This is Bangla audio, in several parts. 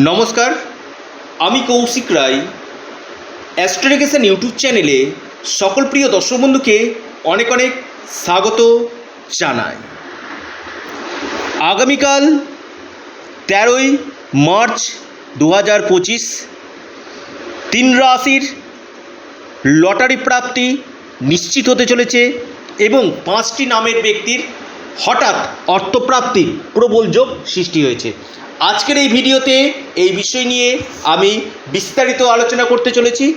নমস্কার, আমি কৌশিক রায়। অ্যাস্ট্রোনিকেশন ইউটিউব চ্যানেলে সকল প্রিয় দর্শক বন্ধুকে অনেক অনেক স্বাগত জানাই। আগামীকাল তেরোই মার্চ দু হাজার পঁচিশ, তিন রাশির লটারি প্রাপ্তি নিশ্চিত হতে চলেছে এবং পাঁচটি নামের ব্যক্তির হঠাৎ অর্থপ্রাপ্তির প্রবল যোগ সৃষ্টি হয়েছে। আজকের এই ভিডিওতে এই বিষয় নিয়ে আমি বিস্তারিত আলোচনা করতে চলেছি।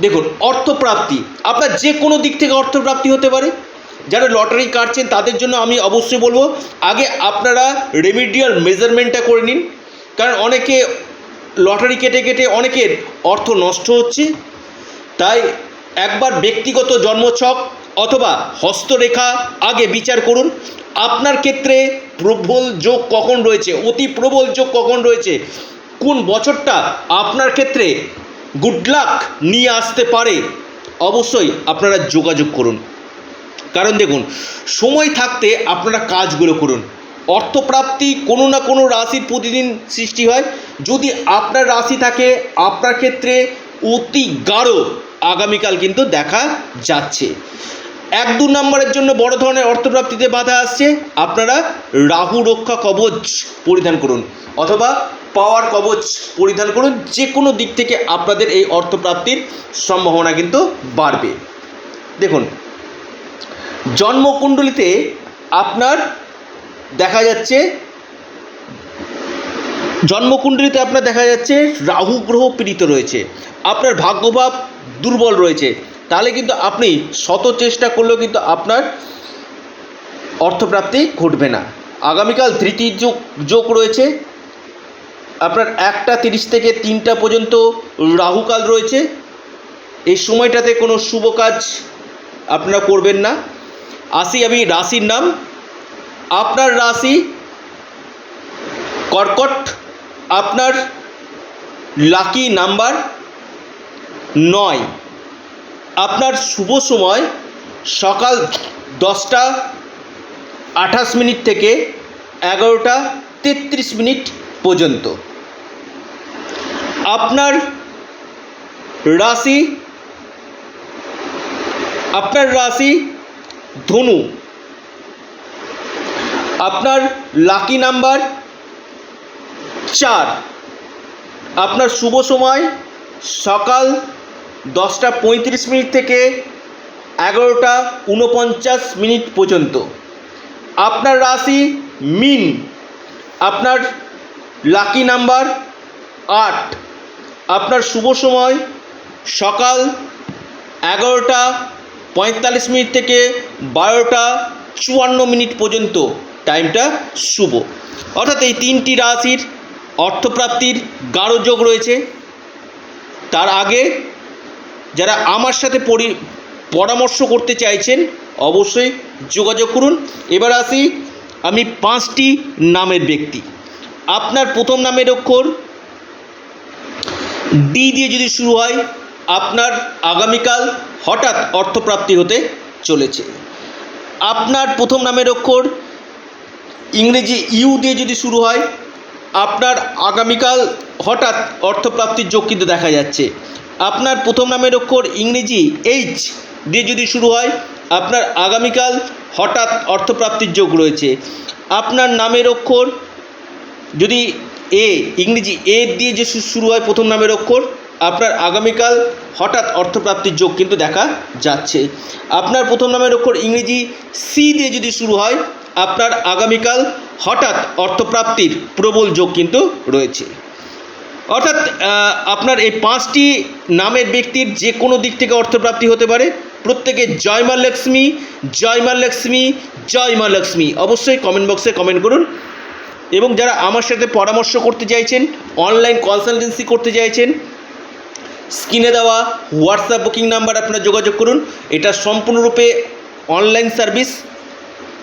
দেখুন, অর্থপ্রাপ্তি। আপনার যে কোনো দিক থেকে অর্থপ্রাপ্তি হতে পারে। যারা লটারি কাটছেন, তাদের জন্য আমি অবশ্যই বলব, আগে আপনারা রেমিডিয়াল মেজারমেন্টটা করে নিন। কারণ অনেকে লটারি কেটে কেটে অনেকের অর্থ নষ্ট হচ্ছে। তাই একবার ব্যক্তিগত জন্মছক অথবা হস্তরেখা আগে বিচার করুন। আপনার ক্ষেত্রে প্রবল যোগ কখন রয়েছে? অতি প্রবল যোগ কখন রয়েছে? কোন বছরটা আপনার ক্ষেত্রে গুড লাক নিয়ে আসতে পারে? অবশ্যই আপনারা যোগাযোগ করুন। কারণ দেখুন, সময় থাকতে আপনারা কাজগুলো করুন। অর্থপ্রাপ্তি কোনো না কোনো রাশির প্রতিদিন সৃষ্টি হয়। যদি আপনার রাশি থাকে, আপনার ক্ষেত্রে অতি গাঢ় আগামীকাল কিন্তু দেখা যাচ্ছে। এক দু নম্বরের জন্য বড় ধরনের অর্থপ্রাপ্তিতে বাধা আসছে। আপনারা রাহু রক্ষা কবচ পরিধান করুন অথবা পাওয়ার কবচ পরিধান করুন। যে কোনো দিক থেকে আপনাদের এই অর্থপ্রাপ্তির সম্ভাবনা কিন্তু বাড়বে। দেখুন, জন্মকুণ্ডলিতে আপনার দেখা যাচ্ছে, জন্মকুণ্ডলিতে আপনার দেখা যাচ্ছে রাহু গ্রহ পীড়িত রয়েছে। আপনার ভাগ্যভাব দুর্বল রয়েছে। তাহলে কিন্তু আপনি শত চেষ্টা করলেও কিন্তু আপনার অর্থপ্রাপ্তি ঘটবে না। আগামীকাল তৃতীয় যোগ যোগ রয়েছে। আপনার একটা তিরিশ থেকে তিনটা পর্যন্ত রাহুকাল রয়েছে। এই সময়টাতে কোনো শুভ কাজ আপনারা করবেন না। আসি আমি রাশির নাম। আপনার রাশি কর্কট, আপনার লাকি নাম্বার নয়। আপনার শুভ সময় সকাল দশটা আঠাশ মিনিট থেকে এগারোটা তেত্রিশ মিনিট পর্যন্ত। আপনার রাশি আপনার রাশি ধনু। আপনার লাকি নাম্বার চার। আপনার শুভ সময় সকাল দশটা পঁয়ত্রিশ মিনিট থেকে এগারোটা উনপঞ্চাশ মিনিট পর্যন্ত। আপনার রাশি মিন। আপনার লাকি নাম্বার আট। আপনার শুভ সময় সকাল এগারোটা পঁয়তাল্লিশ মিনিট থেকে বারোটা চুয়ান্ন মিনিট পর্যন্ত। টাইমটা শুভ। অর্থাৎ এই তিনটি রাশির অর্থপ্রাপ্তির গাঢ় যোগ রয়েছে। তার আগে যারা আমার সাথে পরি, পরামর্শ করতে চাইছেন, অবশ্যই যোগাযোগ করুন। এবার আসি আমি পাঁচটি নামের ব্যক্তি। আপনার প্রথম নামের অক্ষর ডি দিয়ে যদি শুরু হয়, আপনার আগামীকাল হঠাৎ অর্থপ্রাপ্তি হতে চলেছে। আপনার প্রথম নামের অক্ষর ইংরেজি ইউ দিয়ে যদি শুরু হয়, আপনার আগামীকাল হঠাৎ অর্থপ্রাপ্তির যোগ কিন্তু দেখা যাচ্ছে। আপনার প্রথম নামের অক্ষর ইংরেজি এইচ দিয়ে যদি শুরু হয়, আপনার আগামীকাল হঠাৎ অর্থপ্রাপ্তির যোগ রয়েছে। আপনার নামের অক্ষর যদি এ ইংরেজি এ দিয়ে যে শুরু হয় প্রথম নামের অক্ষর, আপনার আগামীকাল হঠাৎ অর্থপ্রাপ্তির যোগ কিন্তু দেখা যাচ্ছে। আপনার প্রথম নামের অক্ষর ইংরেজি সি দিয়ে যদি শুরু হয়, আপনার আগামীকাল হঠাৎ অর্থপ্রাপ্তির প্রবল যোগ কিন্তু রয়েছে। অর্থাৎ আপনার এই পাঁচটি নামের ব্যক্তির যে কোনো দিক থেকে অর্থপ্রাপ্তি হতে পারে। প্রত্যেকে জয় মা লক্ষ্মী, জয় মা লক্ষ্মী, জয় মা লক্ষ্মী। অবশ্যই কমেন্ট বক্সে কমেন্ট করুন। এবং যারা আমার সাথে পরামর্শ করতে চাইছেন অনলাইন কনসালটেন্সি করতে চাইছেন, স্ক্রিনে দেওয়া হোয়াটসঅ্যাপ বুকিং নাম্বার আপনারা যোগাযোগ করুন। এটা সম্পূর্ণরূপে অনলাইন সার্ভিস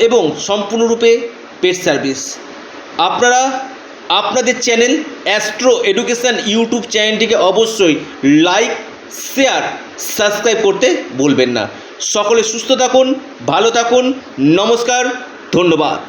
এবং সম্পূর্ণরূপে পেড সার্ভিস আপনারা আপনাদের চ্যানেল অ্যাস্ট্রো এডুকেশান ইউটিউব চ্যানেলটিকে অবশ্যই লাইক, শেয়ার, সাবস্ক্রাইব করতে ভুলবেন না। সকলে সুস্থ থাকুন, ভালো থাকুন, নমস্কার, ধন্যবাদ।